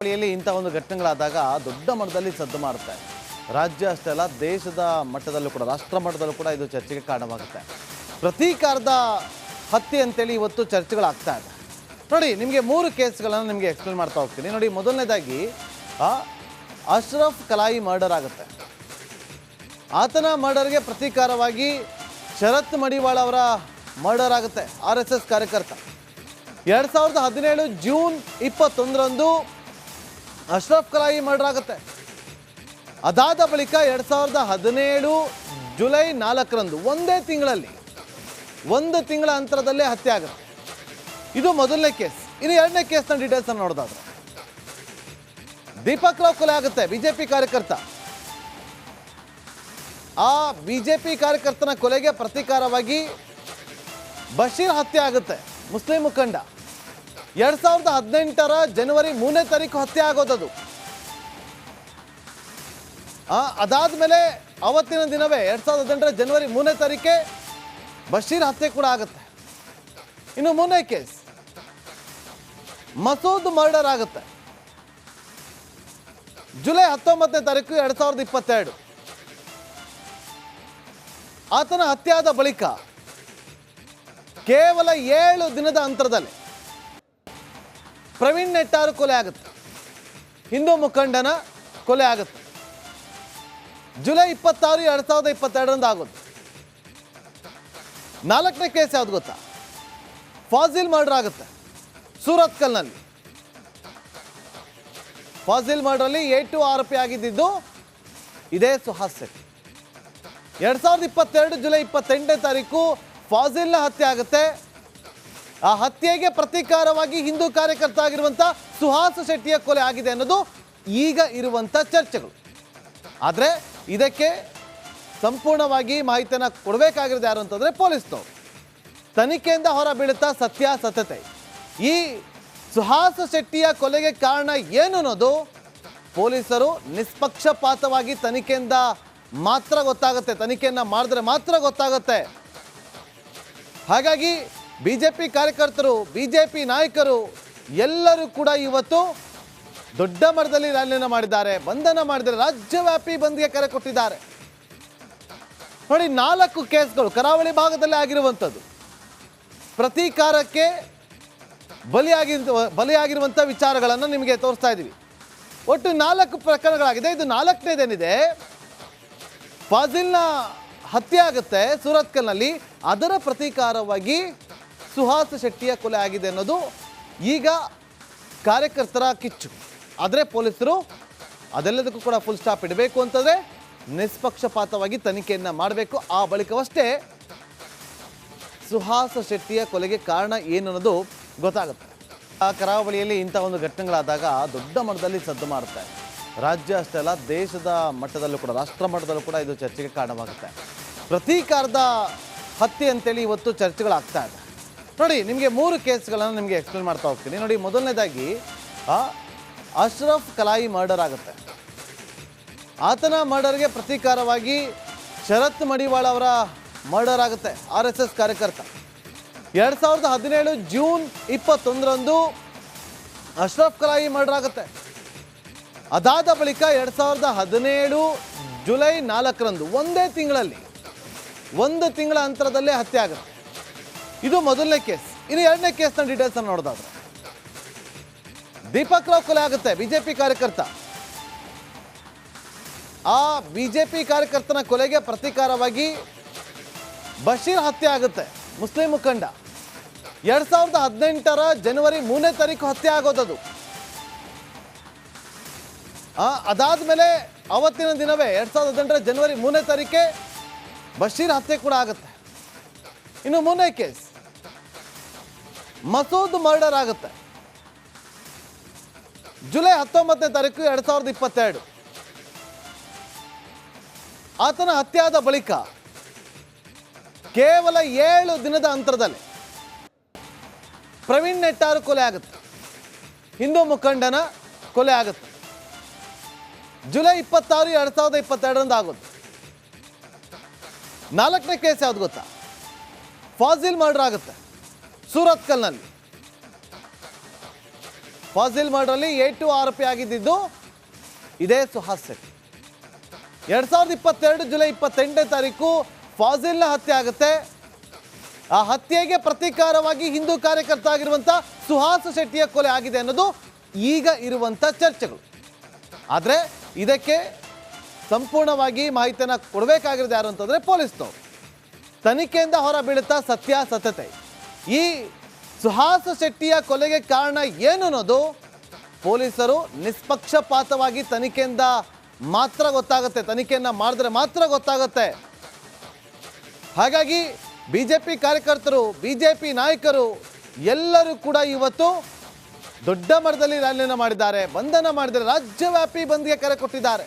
ಕರಾವಳಿಯಲ್ಲಿ ಇಂಥ ಒಂದು ಘಟನೆಗಳಾದಾಗ ದೊಡ್ಡ ಮಟ್ಟದಲ್ಲಿ ಸದ್ದು ಮಾಡುತ್ತೆ. ರಾಜ್ಯ ಅಷ್ಟೇ ಅಲ್ಲ, ದೇಶದ ಮಟ್ಟದಲ್ಲೂ ಕೂಡ, ರಾಷ್ಟ್ರ ಮಟ್ಟದಲ್ಲೂ ಕೂಡ ಇದು ಚರ್ಚೆಗೆ ಕಾರಣವಾಗುತ್ತೆ. ಪ್ರತೀಕಾರದ ಹತ್ಯೆ ಅಂತೇಳಿ ಇವತ್ತು ಚರ್ಚೆಗಳಾಗ್ತಾ ಇದೆ. ನೋಡಿ, ನಿಮಗೆ ಮೂರು ಕೇಸ್ಗಳನ್ನು ನಿಮಗೆ ಎಕ್ಸ್ಪ್ಲೇನ್ ಮಾಡ್ತಾ ಹೋಗ್ತೀನಿ. ನೋಡಿ, ಮೊದಲನೇದಾಗಿ ಅಶ್ರಫ್ ಕಲಾಯಿ ಮರ್ಡರ್ ಆಗುತ್ತೆ. ಆತನ ಮರ್ಡರ್ಗೆ ಪ್ರತೀಕಾರವಾಗಿ ಶರತ್ ಮಡಿವಾಳ ಅವರ ಮರ್ಡರ್ ಆಗುತ್ತೆ ಆರ್ ಎಸ್ ಎಸ್ ಕಾರ್ಯಕರ್ತ. ಎರಡು ಸಾವಿರದ ಹದಿನೇಳು ಜೂನ್ ಇಪ್ಪತ್ತೊಂದರಂದು ಅಶ್ರಫ್ ಕಲಾಯಿ ಮರ್ಡರ್ ಆಗುತ್ತೆ. ಅದಾದ ಬಳಿಕ ಎರಡು ಸಾವಿರದ ಹದಿನೇಳು ಜುಲೈ ನಾಲ್ಕರಂದು ಒಂದೇ ತಿಂಗಳಲ್ಲಿ, ಒಂದು ತಿಂಗಳ ಅಂತರದಲ್ಲೇ ಹತ್ಯೆ ಆಗುತ್ತೆ ಇದು ಮೊದಲನೇ ಕೇಸ್. ಇನ್ನು ಎರಡನೇ ಕೇಸ್ನ ಡೀಟೇಲ್ಸ್ ಅನ್ನು ದೀಪಕ್ ರಾವ್ ಕೊಲೆ ಆಗುತ್ತೆ ಬಿಜೆಪಿ ಕಾರ್ಯಕರ್ತ. ಆ ಬಿಜೆಪಿ ಕಾರ್ಯಕರ್ತನ ಕೊಲೆಗೆ ಪ್ರತೀಕಾರವಾಗಿ ಬಶೀರ್ ಹತ್ಯೆ ಆಗುತ್ತೆ, ಮುಸ್ಲಿಂ ಮುಖಂಡ. ಎರಡ್ ಸಾವಿರದ ಹದಿನೆಂಟರ ಜನವರಿ ಮೂರನೇ ತಾರೀಕು ಹತ್ಯೆ ಆಗೋದದು. ಆ, ಅದಾದ್ಮೇಲೆ ಅವತ್ತಿನ ದಿನವೇ ಎರಡ್ ಸಾವಿರದ ಹದಿನೆಂಟರ ಜನವರಿ ಮೂರನೇ ತಾರೀಕೆ ಬಶೀರ್ ಹತ್ಯೆ ಕೂಡ ಆಗುತ್ತೆ. ಇನ್ನು ಮೂರನೇ ಕೇಸ್ ಮಸೂದ್ ಮರ್ಡರ್ ಆಗುತ್ತೆ. ಜುಲೈ ಹತ್ತೊಂಬತ್ತನೇ ತಾರೀಕು ಎರಡ್ ಸಾವಿರದ ಇಪ್ಪತ್ತೆರಡು. ಆತನ ಹತ್ಯೆಯಾದ ಬಳಿಕ ಕೇವಲ ಏಳು ದಿನದ ಅಂತರದಲ್ಲಿ ಪ್ರವೀಣ್ ನೆಟ್ಟಾರು ಕೊಲೆ ಆಗುತ್ತೆ. ಹಿಂದೂ ಮುಖಂಡನ ಕೊಲೆ ಆಗುತ್ತೆ. ಜುಲೈ ಇಪ್ಪತ್ತಾರು, ಎರಡು ಸಾವಿರದ ಇಪ್ಪತ್ತೆರಡರಿಂದ ಆಗೋದು. ನಾಲ್ಕನೇ ಕೇಸ್ ಯಾವ್ದು ಗೊತ್ತಾ? ಫಾಜಿಲ್ ಮರ್ಡರ್ ಆಗುತ್ತೆ, ಸೂರತ್ಕಲ್ನಲ್ಲಿ. ಫಾಜಿಲ್ ಮರ್ಡ್ರಲ್ಲಿ ಎ ಟು ಆರೋಪಿ ಆಗಿದ್ದಿದ್ದು ಇದೇ ಸುಹಾಸ್ ಶೆಟ್ಟಿ ಎರಡ್ ಸಾವಿರದ ಇಪ್ಪತ್ತೆರಡು, ಜುಲೈ ಇಪ್ಪತ್ತೆಂಟನೇ ತಾರೀಕು ಫಾಜಿಲ್ನ ಹತ್ಯೆ ಆಗುತ್ತೆ. ಆ ಹತ್ಯೆಗೆ ಪ್ರತೀಕಾರವಾಗಿ ಹಿಂದೂ ಕಾರ್ಯಕರ್ತ ಆಗಿರುವಂಥ ಸುಹಾಸ ಶೆಟ್ಟಿಯ ಕೊಲೆ ಆಗಿದೆ ಅನ್ನೋದು ಈಗ ಇರುವಂಥ ಚರ್ಚೆಗಳು. ಆದರೆ ಇದಕ್ಕೆ ಸಂಪೂರ್ಣವಾಗಿ ಮಾಹಿತಿಯನ್ನು ಕೊಡಬೇಕಾಗಿರೋದು ಯಾರು ಅಂತಂದರೆ ಪೊಲೀಸ್ನವರು. ತನಿಖೆಯಿಂದ ಹೊರ ಬೀಳುತ್ತಾ ಸತ್ಯಾಸತ್ಯತೆ ಈ ಸುಹಾಸ ಶೆಟ್ಟಿಯ ಕೊಲೆಗೆ ಕಾರಣ ಏನು ಅನ್ನೋದು ಪೊಲೀಸರು ನಿಷ್ಪಕ್ಷಪಾತವಾಗಿ ತನಿಖೆಯಿಂದ ಮಾತ್ರ ಗೊತ್ತಾಗುತ್ತೆ. ತನಿಖೆಯನ್ನು ಮಾಡಿದ್ರೆ ಮಾತ್ರ ಗೊತ್ತಾಗುತ್ತೆ. ಹಾಗಾಗಿ ಬಿ ಜೆ ಪಿ ಕಾರ್ಯಕರ್ತರು ಬಿ ಜೆ ಪಿ ನಾಯಕರು ಎಲ್ಲರೂ ಕೂಡ ಇವತ್ತು ದೊಡ್ಡ ಮಟ್ಟದಲ್ಲಿ ರ್ಯಾಲಿಯನ್ನು ಮಾಡಿದ್ದಾರೆ. ಬಂಧನ ಮಾಡಿದ್ದಾರೆ. ರಾಜ್ಯವ್ಯಾಪಿ ಬಂದ್ಗೆ ಕರೆ ಕೊಟ್ಟಿದ್ದಾರೆ. ನೋಡಿ, ನಾಲ್ಕು ಕೇಸ್ಗಳು ಕರಾವಳಿ ಭಾಗದಲ್ಲಿ ಆಗಿರುವಂಥದ್ದು. ಪ್ರತೀಕಾರಕ್ಕೆ ಬಲಿಯಾಗಿ ಬಲಿಯಾಗಿರುವಂಥ ವಿಚಾರಗಳನ್ನು ನಿಮಗೆ ತೋರಿಸ್ತಾ ಇದ್ದೀವಿ. ಒಟ್ಟು ನಾಲ್ಕು ಪ್ರಕರಣಗಳಾಗಿದೆ. ಇದು ನಾಲ್ಕನೇದೇನಿದೆ? ಫಾಜಿಲ್ನ ಹತ್ಯೆ ಆಗುತ್ತೆ ಸೂರತ್ಕಲ್ನಲ್ಲಿ. ಅದರ ಪ್ರತೀಕಾರವಾಗಿ ಸುಹಾಸ್ ಶೆಟ್ಟಿಯ ಕೊಲೆ ಆಗಿದೆ ಅನ್ನೋದು ಈಗ ಕಾರ್ಯಕರ್ತರ ಕಿಚ್ಚು. ಆದರೆ ಪೊಲೀಸರು ಅದೆಲ್ಲದಕ್ಕೂ ಕೂಡ ಫುಲ್ ಸ್ಟಾಪ್ ಇಡಬೇಕು ಅಂತಂದರೆ ನಿಷ್ಪಕ್ಷಪಾತವಾಗಿ ತನಿಖೆಯನ್ನು ಮಾಡಬೇಕು. ಆ ಬಳಿಕವಷ್ಟೇ ಸುಹಾಸ ಶೆಟ್ಟಿಯ ಕೊಲೆಗೆ ಕಾರಣ ಏನು ಅನ್ನೋದು ಗೊತ್ತಾಗುತ್ತೆ. ಆ ಕರಾವಳಿಯಲ್ಲಿ ಇಂಥ ಒಂದು ಘಟನೆಗಳಾದಾಗ ದೊಡ್ಡ ಮಟ್ಟದಲ್ಲಿ ಸದ್ದು ಮಾಡುತ್ತೆ. ರಾಜ್ಯ ಅಷ್ಟೇ ಅಲ್ಲ, ದೇಶದ ಮಟ್ಟದಲ್ಲೂ ಕೂಡ, ರಾಷ್ಟ್ರ ಮಟ್ಟದಲ್ಲೂ ಕೂಡ ಇದು ಚರ್ಚೆಗೆ ಕಾರಣವಾಗುತ್ತೆ. ಪ್ರತೀಕಾರದ ಹತ್ಯೆ ಅಂತೇಳಿ ಇವತ್ತು ಚರ್ಚೆಗಳಾಗ್ತಾ ಇದೆ. ನೋಡಿ, ನಿಮಗೆ ಮೂರು ಕೇಸ್ಗಳನ್ನು ನಿಮಗೆ ಎಕ್ಸ್ಪ್ಲೇನ್ ಮಾಡ್ತಾ ಹೋಗ್ತೀನಿ. ನೋಡಿ, ಮೊದಲನೇದಾಗಿ ಅಶ್ರಫ್ ಕಲಾಯಿ ಮರ್ಡರ್ ಆಗುತ್ತೆ. ಆತನ ಮರ್ಡರ್ಗೆ ಪ್ರತೀಕಾರವಾಗಿ ಶರತ್ ಮಡಿವಾಳ ಅವರ ಮರ್ಡರ್ ಆಗುತ್ತೆ, ಆರ್ ಎಸ್ ಎಸ್ ಕಾರ್ಯಕರ್ತ. ಎರಡು ಸಾವಿರದ ಹದಿನೇಳು ಜೂನ್ ಇಪ್ಪತ್ತೊಂದರಂದು ಅಶ್ರಫ್ ಕಲಾಯಿ ಮರ್ಡರ್ ಆಗುತ್ತೆ. ಅದಾದ ಬಳಿಕ ಎರಡು ಸಾವಿರದ ಹದಿನೇಳು ಜುಲೈ ನಾಲ್ಕರಂದು, ಒಂದೇ ತಿಂಗಳಲ್ಲಿ, ಒಂದು ತಿಂಗಳ ಅಂತರದಲ್ಲೇ ಹತ್ಯೆ ಆಗುತ್ತೆ. ಇದು ಮೊದಲನೇ ಕೇಸ್. ಇನ್ನು ಎರಡನೇ ಕೇಸ್ನ ಡೀಟೇಲ್ಸ್ ಅನ್ನು ನೋಡೋದಾದ್ರೆ. ದೀಪಕ್ ರಾವ್ ಕೊಲೆ ಆಗುತ್ತೆ ಬಿಜೆಪಿ ಕಾರ್ಯಕರ್ತ. ಆ ಬಿಜೆಪಿ ಕಾರ್ಯಕರ್ತನ ಕೊಲೆಗೆ ಪ್ರತೀಕಾರವಾಗಿ ಬಶೀರ್ ಹತ್ಯೆ ಆಗುತ್ತೆ ಮುಸ್ಲಿಂ ಮುಖಂಡ. ಎರಡ್ ಸಾವಿರದ ಹದಿನೆಂಟರ ಜನವರಿ ಮೂರನೇ ತಾರೀಕು ಹತ್ಯೆ ಆಗೋದದು. ಆ, ಅದಾದ್ಮೇಲೆ ಅವತ್ತಿನ ದಿನವೇ ಎರಡ್ ಸಾವಿರದ ಹದಿನೆಂಟರ ಜನವರಿ ಮೂರನೇ ತಾರೀಕೆ ಬಶೀರ್ ಹತ್ಯೆ ಕೂಡ ಆಗುತ್ತೆ. ಇನ್ನು ಮೂರನೇ ಕೇಸ್. ಮಸೂದ್ ಮರ್ಡರ್ ಆಗುತ್ತೆ. ಜುಲೈ ಹತ್ತೊಂಬತ್ತನೇ ತಾರೀಕು ಎರಡ್ ಸಾವಿರದ ಇಪ್ಪತ್ತೆರಡು. ಆತನ ಹತ್ಯಾದ ಬಳಿಕ ಕೇವಲ ಏಳು ದಿನದ ಅಂತರದಲ್ಲಿ ಪ್ರವೀಣ್ ನೆಟ್ಟಾರು ಕೊಲೆ ಆಗುತ್ತೆ. ಹಿಂದೂ ಮುಖಂಡನ ಕೊಲೆ ಆಗುತ್ತೆ. ಜುಲೈ ಇಪ್ಪತ್ತಾರು ಎರಡ್ ಸಾವಿರದ ಇಪ್ಪತ್ತೆರಡರಿಂದ ಆಗುತ್ತೆ ನಾಲ್ಕನೇ ಕೇಸ್ ಯಾವ್ದು ಗೊತ್ತಾ? ಫಾಜಿಲ್ ಮರ್ಡರ್ ಆಗುತ್ತೆ. ಸೂರತ್ಕಲ್ನಲ್ಲಿ ಫಾಜಿಲ್ ಎ ಟು ಆರೋಪಿ ಆಗಿದ್ದಿದ್ದು ಇದೇ ಸುಹಾಸ್ ಶೆಟ್ಟಿ ಎರಡ್ ಸಾವಿರದ ಇಪ್ಪತ್ತೆರಡು ಜುಲೈ ಇಪ್ಪತ್ತೆಂಟನೇ ತಾರೀಕು ಫಾಜಿಲ್ನ ಹತ್ಯೆ ಆಗುತ್ತೆ. ಆ ಹತ್ಯೆಗೆ ಪ್ರತೀಕಾರವಾಗಿ ಹಿಂದೂ ಕಾರ್ಯಕರ್ತ ಆಗಿರುವಂಥ ಸುಹಾಸ್ ಶೆಟ್ಟಿಯ ಕೊಲೆ ಆಗಿದೆ ಅನ್ನೋದು ಈಗ ಇರುವಂಥ ಚರ್ಚೆಗಳು. ಆದರೆ ಇದಕ್ಕೆ ಸಂಪೂರ್ಣವಾಗಿ ಮಾಹಿತಿಯನ್ನು ಕೊಡಬೇಕಾಗಿರೋದು ಯಾರು ಅಂತಂದರೆ ಪೊಲೀಸ್ನವರು. ತನಿಖೆಯಿಂದ ಹೊರ ಬೀಳುತ್ತಾ ಸತ್ಯಾಸತ್ಯತೆ ಈ ಸುಹಾಸ ಶೆಟ್ಟಿಯ ಕೊಲೆಗೆ ಕಾರಣ ಏನು ಅನ್ನೋದು ಪೊಲೀಸರು ನಿಷ್ಪಕ್ಷಪಾತವಾಗಿ ತನಿಖೆಯಿಂದ ಮಾತ್ರ ಗೊತ್ತಾಗುತ್ತೆ. ತನಿಖೆಯನ್ನು ಮಾಡಿದ್ರೆ ಮಾತ್ರ ಗೊತ್ತಾಗುತ್ತೆ. ಹಾಗಾಗಿ ಬಿ ಜೆ ಪಿ ಕಾರ್ಯಕರ್ತರು ಬಿ ಜೆ ಪಿ ನಾಯಕರು ಎಲ್ಲರೂ ಕೂಡ ಇವತ್ತು ದೊಡ್ಡ ಮಟ್ಟದಲ್ಲಿ ರ್ಯಾಲಿಯನ್ನು ಮಾಡಿದ್ದಾರೆ. ಬಂಧನ ಮಾಡಿದ್ದಾರೆ. ರಾಜ್ಯವ್ಯಾಪಿ ಬಂದ್ಗೆ ಕರೆ ಕೊಟ್ಟಿದ್ದಾರೆ.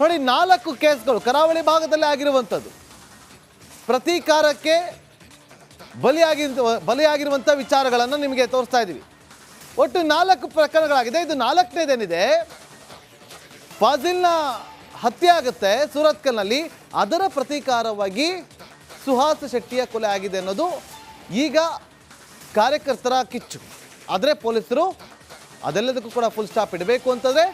ನೋಡಿ, ನಾಲ್ಕು ಕೇಸ್ಗಳು ಕರಾವಳಿ ಭಾಗದಲ್ಲಿ ಆಗಿರುವಂಥದ್ದು. ಪ್ರತೀಕಾರಕ್ಕೆ ಬಲಿಯಾಗಿ ಬಲಿಯಾಗಿರುವಂಥ ವಿಚಾರಗಳನ್ನು ನಿಮಗೆ ತೋರಿಸ್ತಾ ಇದ್ದೀವಿ. ಒಟ್ಟು ನಾಲ್ಕು ಪ್ರಕರಣಗಳಾಗಿದೆ. ಇದು ನಾಲ್ಕನೇದೇನಿದೆ? ಫಾಜಿಲ್ನ ಹತ್ಯೆ ಆಗುತ್ತೆ ಸೂರತ್ಕಲ್ನಲ್ಲಿ. ಅದರ ಪ್ರತೀಕಾರವಾಗಿ ಸುಹಾಸ್ ಶೆಟ್ಟಿಯ ಕೊಲೆ ಆಗಿದೆ ಅನ್ನೋದು ಈಗ ಕಾರ್ಯಕರ್ತರ ಕಿಚ್ಚು. ಆದರೆ ಪೊಲೀಸರು ಅದೆಲ್ಲದಕ್ಕೂ ಕೂಡ ಫುಲ್ ಸ್ಟಾಪ್ ಇಡಬೇಕು ಅಂತಂದರೆ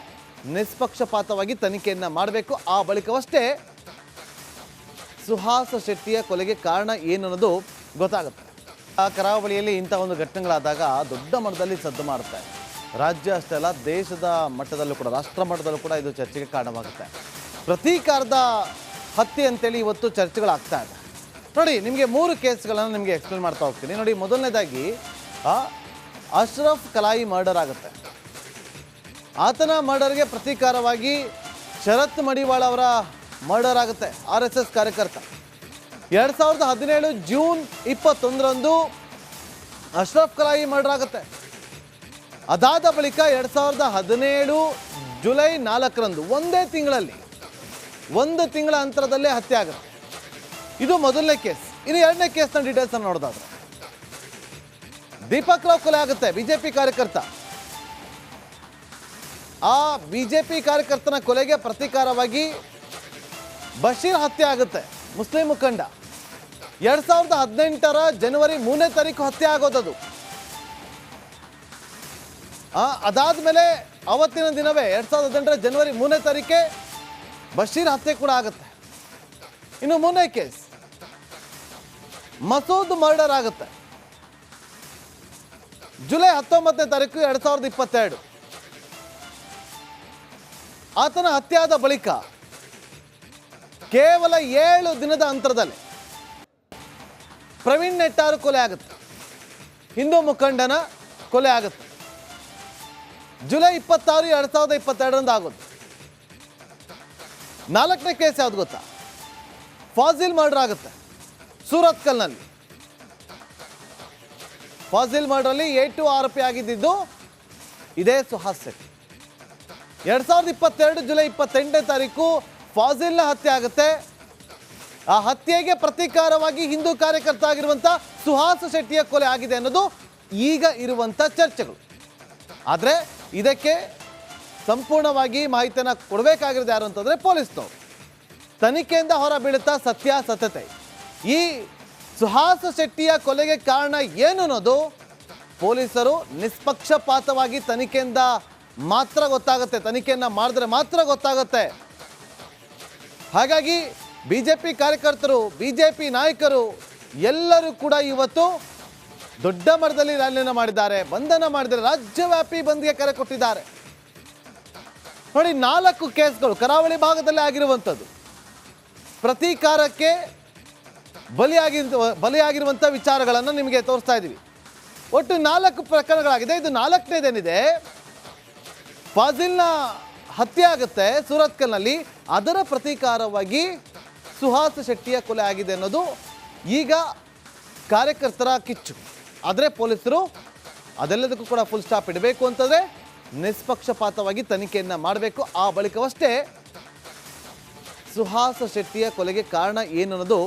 ನಿಷ್ಪಕ್ಷಪಾತವಾಗಿ ತನಿಖೆಯನ್ನು ಮಾಡಬೇಕು. ಆ ಬಳಿಕವಷ್ಟೇ ಸುಹಾಸ ಶೆಟ್ಟಿಯ ಕೊಲೆಗೆ ಕಾರಣ ಏನು ಅನ್ನೋದು ಗೊತ್ತಾಗುತ್ತೆ. ಆ ಕರಾವಳಿಯಲ್ಲಿ ಇಂಥ ಒಂದು ಘಟನೆಗಳಾದಾಗ ದೊಡ್ಡ ಮಟ್ಟದಲ್ಲಿ ಸದ್ದು ಮಾಡುತ್ತೆ. ರಾಜ್ಯ ಅಷ್ಟೇ ಅಲ್ಲ, ದೇಶದ ಮಟ್ಟದಲ್ಲೂ ಕೂಡ, ರಾಷ್ಟ್ರ ಮಟ್ಟದಲ್ಲೂ ಕೂಡ ಇದು ಚರ್ಚೆಗೆ ಕಾರಣವಾಗುತ್ತೆ. ಪ್ರತೀಕಾರದ ಹತ್ಯೆ ಅಂತೇಳಿ ಇವತ್ತು ಚರ್ಚೆಗಳಾಗ್ತಾ ಇದೆ. ನೋಡಿ, ನಿಮಗೆ ಮೂರು ಕೇಸ್ಗಳನ್ನು ನಿಮಗೆ ಎಕ್ಸ್ಪ್ಲೇನ್ ಮಾಡ್ತಾ ಹೋಗ್ತೀನಿ. ನೋಡಿ, ಮೊದಲನೇದಾಗಿ ಅಶ್ರಫ್ ಕಲಾಯಿ ಮರ್ಡರ್ ಆಗುತ್ತೆ. ಆತನ ಮರ್ಡರ್ಗೆ ಪ್ರತೀಕಾರವಾಗಿ ಶರತ್ ಮಡಿವಾಳ ಅವರ ಮರ್ಡರ್ ಆಗುತ್ತೆ ಆರ್ ಎಸ್ ಎಸ್ ಕಾರ್ಯಕರ್ತ. ಎರಡು ಸಾವಿರದ ಹದಿನೇಳು ಜೂನ್ ಇಪ್ಪತ್ತೊಂದರಂದು ಅಶ್ರಫ್ ಕಲಾಯಿ ಮರ್ಡರ್ ಆಗುತ್ತೆ ಅದಾದ ಬಳಿಕ ಎರಡು ಸಾವಿರದ ಹದಿನೇಳು ಜುಲೈ ನಾಲ್ಕರಂದು ಒಂದೇ ತಿಂಗಳಲ್ಲಿ, ಒಂದು ತಿಂಗಳ ಅಂತರದಲ್ಲೇ ಹತ್ಯೆ ಆಗುತ್ತೆ. ಇದು ಮೊದಲನೇ ಕೇಸ್. ಇನ್ನು ಎರಡನೇ ಕೇಸ್ನ ಡೀಟೇಲ್ಸ್ ಅನ್ನು ನೋಡೋದಾದ್ರೆ. ದೀಪಕ್ ರಾವ್ ಕೊಲೆ ಆಗುತ್ತೆ ಬಿಜೆಪಿ ಕಾರ್ಯಕರ್ತ. ಆ ಬಿಜೆಪಿ ಕಾರ್ಯಕರ್ತನ ಕೊಲೆಗೆ ಪ್ರತೀಕಾರವಾಗಿ ಬಶೀರ್ ಹತ್ಯೆ ಆಗುತ್ತೆ, ಮುಸ್ಲಿಂ ಮುಖಂಡ. ಎರಡ್ ಸಾವಿರದ ಹದಿನೆಂಟರ ಜನವರಿ ಮೂರನೇ ತಾರೀಕು ಹತ್ಯೆ ಆಗೋದದು. ಆ, ಅದಾದ್ಮೇಲೆ ಅವತ್ತಿನ ದಿನವೇ ಎರಡ್ ಸಾವಿರದ ಹದಿನೆಂಟರ ಜನವರಿ ಮೂರನೇ ತಾರೀಕೆ ಬಶೀರ್ ಹತ್ಯೆ ಕೂಡ ಆಗುತ್ತೆ. ಇನ್ನು ಮೂರನೇ ಕೇಸ್ ಮಸೂದ್ ಮರ್ಡರ್ ಆಗುತ್ತೆ. ಜುಲೈ ಹತ್ತೊಂಬತ್ತನೇ ತಾರೀಕು ಎರಡ್ ಸಾವಿರದ ಇಪ್ಪತ್ತೆರಡು. ಆತನ ಹತ್ಯೆಯಾದ ಬಳಿಕ ಕೇವಲ ಏಳು ದಿನದ ಅಂತರದಲ್ಲಿ ಪ್ರವೀಣ್ ನೆಟ್ಟಾರು ಕೊಲೆ ಆಗುತ್ತೆ. ಹಿಂದೂ ಮುಖಂಡನ ಕೊಲೆ ಆಗುತ್ತೆ. ಜುಲೈ ಇಪ್ಪತ್ತಾರು, ಎರಡ್ ಸಾವಿರದ ಇಪ್ಪತ್ತೆರಡರಿಂದ ಆಗುತ್ತೆ ನಾಲ್ಕನೇ ಕೇಸ್ ಯಾವ್ದು ಗೊತ್ತಾ? ಫಾಜಿಲ್ ಮರ್ಡರ್ ಆಗುತ್ತೆ, ಸೂರತ್ಕಲ್ನಲ್ಲಿ. ಫಾಜಿಲ್ ಎ ಟು ಆರೋಪಿ ಆಗಿದ್ದು ಇದೇ ಸುಹಾಸ್ ಶೆಟ್ಟಿ ಎರಡ್ ಸಾವಿರದ ಇಪ್ಪತ್ತೆರಡು, ಜುಲೈ ಇಪ್ಪತ್ತೆಂಟನೇ ತಾರೀಕು ಫಾಜಿಲ್ನ ಹತ್ಯೆ ಆಗುತ್ತೆ. ಆ ಹತ್ಯೆಗೆ ಪ್ರತೀಕಾರವಾಗಿ ಹಿಂದೂ ಕಾರ್ಯಕರ್ತ ಆಗಿರುವಂಥ ಸುಹಾಸ ಶೆಟ್ಟಿಯ ಕೊಲೆ ಆಗಿದೆ ಅನ್ನೋದು ಈಗ ಇರುವಂಥ ಚರ್ಚೆಗಳು. ಆದರೆ ಇದಕ್ಕೆ ಸಂಪೂರ್ಣವಾಗಿ ಮಾಹಿತಿಯನ್ನು ಕೊಡಬೇಕಾಗಿರೋದು ಯಾರು ಅಂತಂದರೆ ಪೊಲೀಸ್ನವರು. ತನಿಖೆಯಿಂದ ಹೊರ ಬೀಳುತ್ತಾ ಸತ್ಯಾಸತ್ಯತೆ ಈ ಸುಹಾಸ ಶೆಟ್ಟಿಯ ಕೊಲೆಗೆ ಕಾರಣ ಏನು ಅನ್ನೋದು ಪೊಲೀಸರು ನಿಷ್ಪಕ್ಷಪಾತವಾಗಿ ತನಿಖೆಯಿಂದ ಮಾತ್ರ ಗೊತ್ತಾಗುತ್ತೆ. ತನಿಖೆಯನ್ನು ಮಾಡಿದ್ರೆ ಮಾತ್ರ ಗೊತ್ತಾಗುತ್ತೆ. ಹಾಗಾಗಿ ಬಿ ಜೆ ಪಿ ಕಾರ್ಯಕರ್ತರು ಬಿ ಜೆ ಪಿ ನಾಯಕರು ಎಲ್ಲರೂ ಕೂಡ ಇವತ್ತು ದೊಡ್ಡ ಮರದಲ್ಲಿ ರ್ಯಾಲಿಯನ್ನು ಮಾಡಿದ್ದಾರೆ. ಬಂಧನ ಮಾಡಿದ್ದಾರೆ. ರಾಜ್ಯವ್ಯಾಪಿ ಬಂದ್ಗೆ ಕರೆ ಕೊಟ್ಟಿದ್ದಾರೆ. ನೋಡಿ, ನಾಲ್ಕು ಕೇಸ್ಗಳು ಕರಾವಳಿ ಭಾಗದಲ್ಲೇ ಆಗಿರುವಂಥದ್ದು. ಪ್ರತೀಕಾರಕ್ಕೆ ಬಲಿಯಾಗಿ ಬಲಿಯಾಗಿರುವಂಥ ವಿಚಾರಗಳನ್ನು ನಿಮಗೆ ತೋರಿಸ್ತಾ ಇದ್ದೀವಿ. ಒಟ್ಟು ನಾಲ್ಕು ಪ್ರಕರಣಗಳಾಗಿದೆ. ಇದು ನಾಲ್ಕನೇದೇನಿದೆ? ಫಾಜಿಲ್ನ ಹತ್ಯೆ ಆಗುತ್ತೆ ಸೂರತ್ಕಲ್ನಲ್ಲಿ. ಅದರ ಪ್ರತೀಕಾರವಾಗಿ ಸುಹಾಸ್ ಶೆಟ್ಟಿಯ ಕೊಲೆ ಆಗಿದೆ ಅನ್ನೋದು ಈಗ ಕಾರ್ಯಕರ್ತರ ಕಿಚ್ಚು. ಆದರೆ ಪೊಲೀಸರು ಅದೆಲ್ಲದಕ್ಕೂ ಕೂಡ ಫುಲ್ ಸ್ಟಾಪ್ ಇಡಬೇಕು ಅಂತಂದರೆ ನಿಷ್ಪಕ್ಷಪಾತವಾಗಿ ತನಿಖೆಯನ್ನು ಮಾಡಬೇಕು. ಆ ಬಳಿಕವಷ್ಟೇ ಸುಹಾಸ ಶೆಟ್ಟಿಯ ಕೊಲೆಗೆ ಕಾರಣ ಏನು ಅನ್ನೋದು